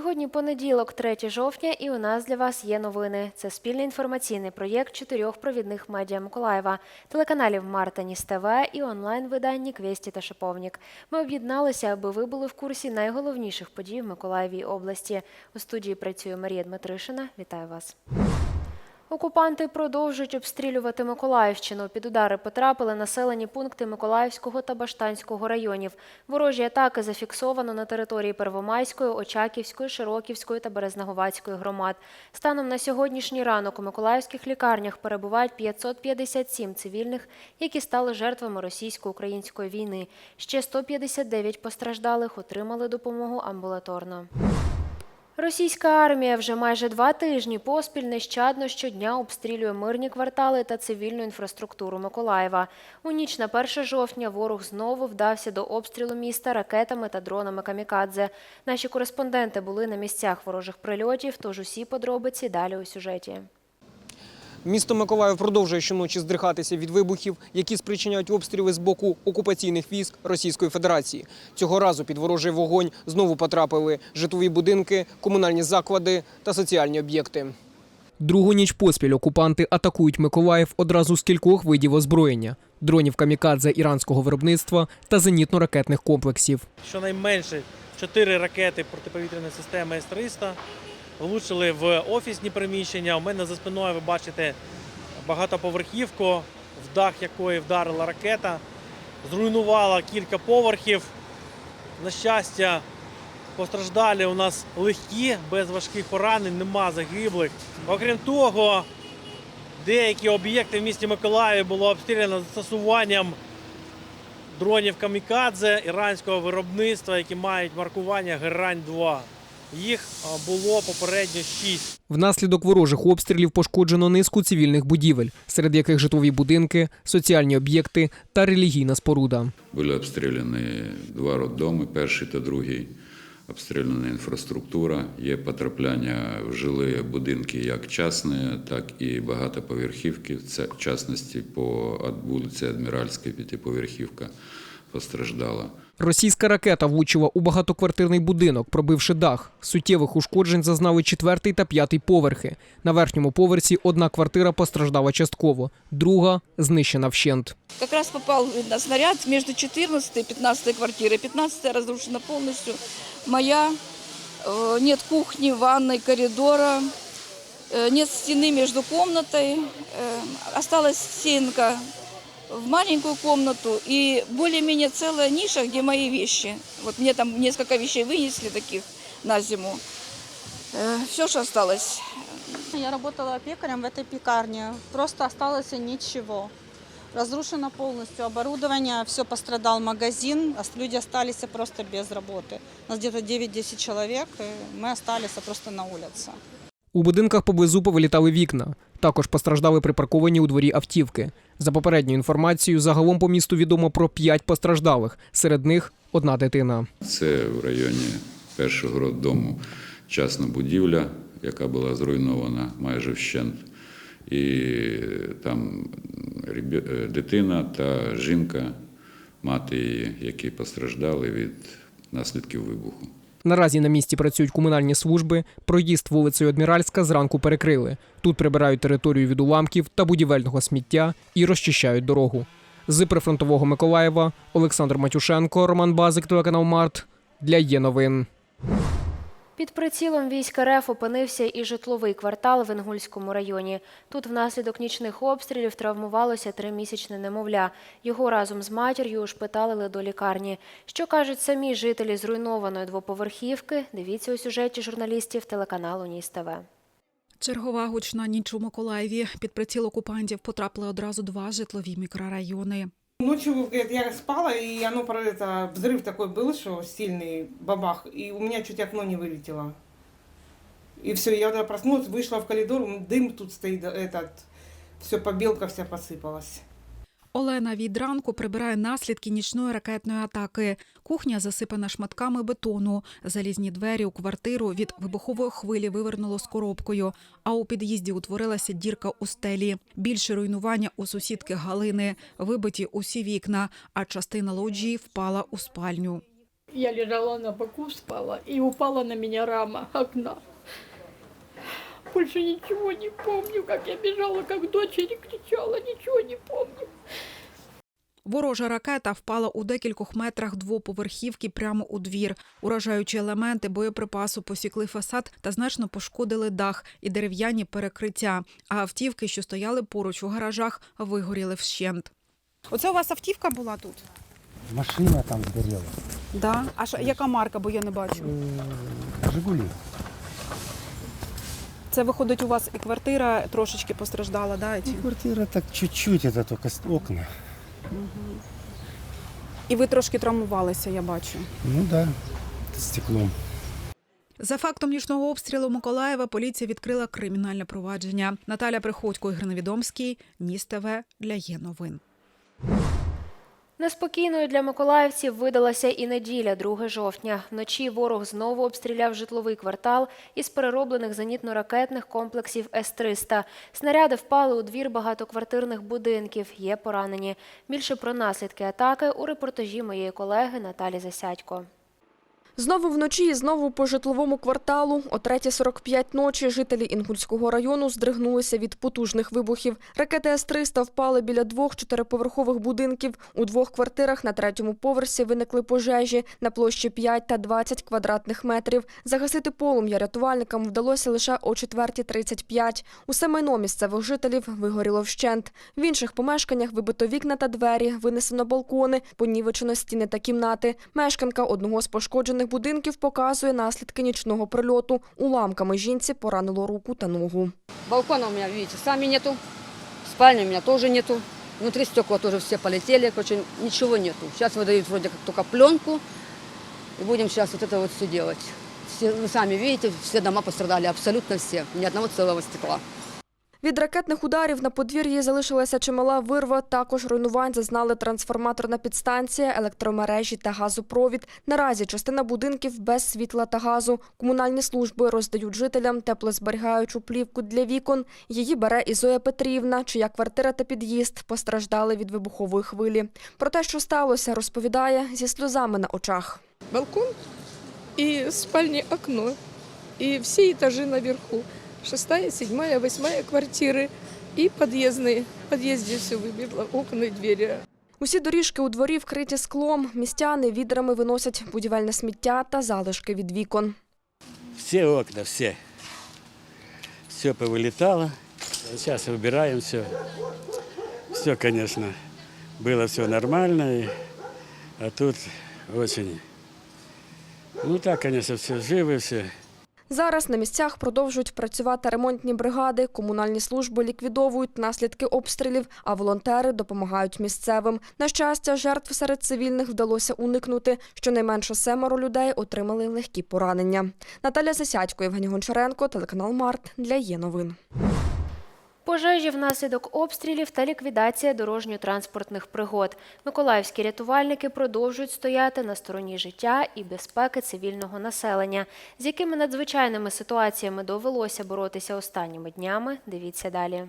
Сьогодні понеділок, 3 жовтня, і у нас для вас є новини. Це спільний інформаційний проєкт чотирьох провідних медіа Миколаєва, телеканалів Мартаніс ТВ і онлайн-виданні Квесті та Шиповник. Ми об'єдналися, аби ви були в курсі найголовніших подій в Миколаєвій області. У студії працює Марія Дмитришина. Вітаю вас. Окупанти продовжують обстрілювати Миколаївщину. Під удари потрапили населені пункти Миколаївського та Баштанського районів. Ворожі атаки зафіксовано на території Первомайської, Очаківської, Широківської та Березнеговацької громад. Станом на сьогоднішній ранок у миколаївських лікарнях перебувають 557 цивільних, які стали жертвами російсько-української війни. Ще 159 постраждалих отримали допомогу амбулаторно. Російська армія вже майже два тижні поспіль нещадно щодня обстрілює мирні квартали та цивільну інфраструктуру Миколаєва. У ніч на 1 жовтня ворог знову вдався до обстрілу міста ракетами та дронами камікадзе. Наші кореспонденти були на місцях ворожих прильотів, тож усі подробиці далі у сюжеті. Місто Миколаїв продовжує щоночі здригатися від вибухів, які спричиняють обстріли з боку окупаційних військ Російської Федерації. Цього разу під ворожий вогонь знову потрапили житлові будинки, комунальні заклади та соціальні об'єкти. Другу ніч поспіль окупанти атакують Миколаїв одразу з кількох видів озброєння: дронів камікадзе іранського виробництва та зенітно-ракетних комплексів. Щонайменше чотири ракети протиповітряної системи С-300 влучили в офісні приміщення. У мене за спиною ви бачите багатоповерхівку, в дах якої вдарила ракета, зруйнувала кілька поверхів. На щастя, постраждалі у нас легкі, без важких поранень, нема загиблих. Окрім того, деякі об'єкти в місті Миколаєві було обстріляно застосуванням дронів камікадзе іранського виробництва, які мають маркування Герань-2. Їх було попередньо 6. Внаслідок ворожих обстрілів пошкоджено низку цивільних будівель, серед яких житлові будинки, соціальні об'єкти та релігійна споруда. Були обстріляні два роддоми, перший та другий. Обстріляна інфраструктура, є потрапляння в жилі будинки як частні, так і багатоповерхівки. Це в частності по вулиці Адміральській п'ятиповерхівка постраждала. Російська ракета влучила у багатоквартирний будинок, пробивши дах. Суттєвих ушкоджень зазнали четвертий та п'ятий поверхи. На верхньому поверсі одна квартира постраждала частково, друга знищена вщент. Как раз попал видно, снаряд между 14 и 15 квартирой. 15 разрушена полностью. Моя. Э, Нет кухни, ванной, коридора. Э, Нет стены между комнатой. Э, Осталась стенка в маленькую комнату и более-менее целая ниша, где мои вещи. Вот мне там несколько вещей вынесли таких на зиму. Все, что осталось. Я работала пекарем в этой пекарне. Просто осталось ничего. Разрушено полностью оборудование, все пострадал магазин, а люди остались просто без работы. У нас где-то 9-10 человек, и мы остались просто на улице. У будинках поблизу повилітали вікна. Також постраждали припарковані у дворі автівки. За попередньою інформацією, загалом по місту відомо про п'ять постраждалих. Серед них одна дитина. Це в районі першого роддому частна будівля, яка була зруйнована майже вщент. І там е, дитина та жінка, мати її, які постраждали від наслідків вибуху. Наразі на місці працюють комунальні служби. Проїзд вулицею Адміральська зранку перекрили. Тут прибирають територію від уламків та будівельного сміття і розчищають дорогу. З прифронтового Миколаєва Олександр Матюшенко, Роман Базик, телеканал Март для є новин. Під прицілом військ РФ опинився і житловий квартал в Інгульському районі. Тут внаслідок нічних обстрілів травмувалося тримісячне немовля. Його разом з матір'ю ушпиталили до лікарні. Що кажуть самі жителі зруйнованої двоповерхівки? Дивіться у сюжеті журналістів телеканалу Ніс ТВ. Чергова гучна ніч у Миколаєві. Під приціл окупантів потрапили одразу два житлові мікрорайони. Ночью, говорит, я спала, и оно про это взрыв такой был, что сильный бабах, и у меня чуть окно не вылетело. И все, я тогда проснулась, вышла в коридор, дым тут стоит, этот, все, побелка вся посыпалась. Олена від ранку прибирає наслідки нічної ракетної атаки. Кухня засипана шматками бетону. Залізні двері у квартиру від вибухової хвилі вивернуло з коробкою. А у під'їзді утворилася дірка у стелі. Більше руйнування у сусідки Галини. Вибиті усі вікна, а частина лоджії впала у спальню. Я лежала на боку, спала, и упала на меня рама окна. Больше ничего не помню, как я бежала, как дочери кричала, ничего не помню. Ворожа ракета впала у декількох метрах двоповерхівки прямо у двір. Уражаючі елементи боєприпасу посікли фасад та значно пошкодили дах і дерев'яні перекриття. А автівки, що стояли поруч у гаражах, вигоріли вщент. Оце у вас автівка була тут? Машина там згоріла. Да. А що, яка марка, бо я не бачу. Е, Жигулі. Це виходить, у вас і квартира трошечки постраждала, да? і Квартира так чуть-чуть, это только с- окна. І ви трошки травмувалися, я бачу. Ну да, стеклом. За фактом нічного обстрілу Миколаєва поліція відкрила кримінальне провадження. Наталя Приходько, Ігор Невідомський, Ніс ТВ для є новин. Неспокійною для миколаївців видалася і неділя, 2 жовтня. Вночі ворог знову обстріляв житловий квартал із перероблених зенітно-ракетних комплексів С-300. Снаряди впали у двір багатоквартирних будинків. Є поранені. Більше про наслідки атаки у репортажі моєї колеги Наталі Засядько. Знову вночі і знову по житловому кварталу. О 3.45 ночі жителі Інгульського району здригнулися від потужних вибухів. Ракети С-300 впали біля двох чотириповерхових будинків. У двох квартирах на третьому поверсі виникли пожежі на площі 5 та 20 квадратних метрів. Загасити полум'я рятувальникам вдалося лише о 4.35. Усе майно місцевих жителів вигоріло вщент. В інших помешканнях вибито вікна та двері, винесено балкони, понівечено стіни та кімнати. Мешканка одного з пошкоджених будинків показує наслідки нічного прильоту. Уламками жінці поранило руку та ногу. Балкона у меня, видите, сами нету. Спальни у меня тоже нету. Внутри стекла тоже все полетели. Короче, ничего нету. Сейчас выдают вроде как только пленку. И будем сейчас вот это вот все делать. Все, вы сами видите, все дома пострадали, абсолютно все. Ни одного целого стекла. Від ракетних ударів на подвір'ї залишилася чимала вирва. Також руйнувань зазнали трансформаторна підстанція, електромережі та газопровід. Наразі частина будинків без світла та газу. Комунальні служби роздають жителям теплозберігаючу плівку для вікон. Її бере і Зоя Петрівна, чия квартира та під'їзд постраждали від вибухової хвилі. Про те, що сталося, розповідає зі сльозами на очах. Балкон и спальни окно. И все этажи наверху Шестая, седьмая, восьмая квартиры. И подъездные. В подъезде все выбило, окна и двери. Усі доріжки у дворі вкриті склом. Містяни відрами виносять будівельне сміття та залишки від вікон. Все окна, все. Все повылетало. Сейчас убираем все. Все, конечно, было все нормально. и- А тут очень... Ну так, конечно, все живы, все. Зараз на місцях продовжують працювати ремонтні бригади, комунальні служби ліквідовують наслідки обстрілів, а волонтери допомагають місцевим. На щастя, жертв серед цивільних вдалося уникнути. Щонайменше семеро людей отримали легкі поранення. Наталя Засядько, Євгеній Гончаренко, телеканал Март для є новин. Пожежі внаслідок обстрілів та ліквідація дорожньо-транспортних пригод. Миколаївські рятувальники продовжують стояти на стороні життя і безпеки цивільного населення. З якими надзвичайними ситуаціями довелося боротися останніми днями, дивіться далі.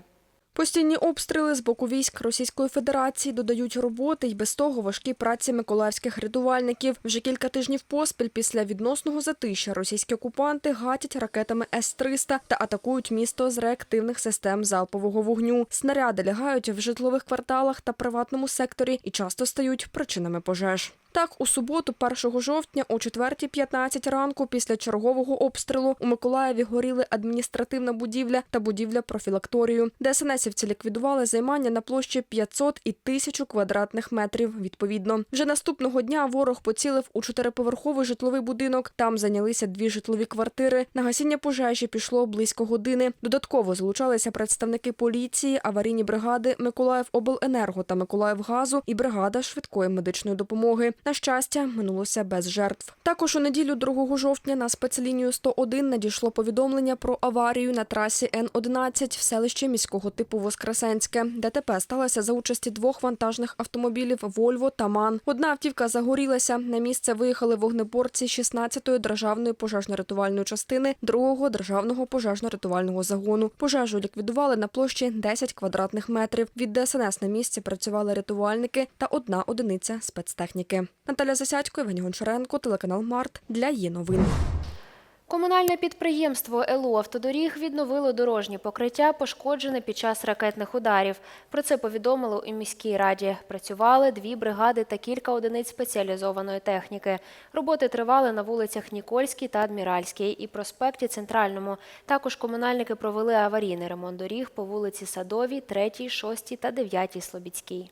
Постійні обстріли з боку військ Російської Федерації додають роботи й без того важкі праці миколаївських рятувальників. Вже кілька тижнів поспіль після відносного затища російські окупанти гатять ракетами С-300 та атакують місто з реактивних систем залпового вогню. Снаряди лягають в житлових кварталах та приватному секторі і часто стають причинами пожеж. Так, у суботу, 1 жовтня, о 4.15 ранку, після чергового обстрілу у Миколаєві горіли адміністративна будівля та будівля профілакторію. ДСНСівці ліквідували займання на площі 500 і 1000 квадратних метрів. Відповідно, вже наступного дня ворог поцілив у чотириповерховий житловий будинок. Там зайнялися дві житлові квартири. На гасіння пожежі пішло близько години. Додатково залучалися представники поліції, аварійні бригади Миколаївобленерго та Миколаївгазу і бригада швидкої медичної допомоги. На щастя, минулося без жертв. Також у неділю 2 жовтня на спецлінію 101 надійшло повідомлення про аварію на трасі Н-11 в селищі міського типу Воскресенське. ДТП сталося за участі двох вантажних автомобілів «Вольво» та «МАН». Одна автівка загорілася. На місце виїхали вогнеборці 16-ї державної пожежно-рятувальної частини 2-го державного пожежно-рятувального загону. Пожежу ліквідували на площі 10 квадратних метрів. Від ДСНС на місці працювали рятувальники та одна одиниця спецтехніки. Наталя Засядько, Євгеній Гончаренко, телеканал Март для є новин. Комунальне підприємство ЕЛУ «Автодоріг» відновило дорожнє покриття, пошкоджене під час ракетних ударів. Про це повідомили у міській раді. Працювали дві бригади та кілька одиниць спеціалізованої техніки. Роботи тривали на вулицях Нікольській та Адміральській і проспекті Центральному. Також комунальники провели аварійний ремонт доріг по вулиці Садовій, 3, 6 та 9 Слобідській.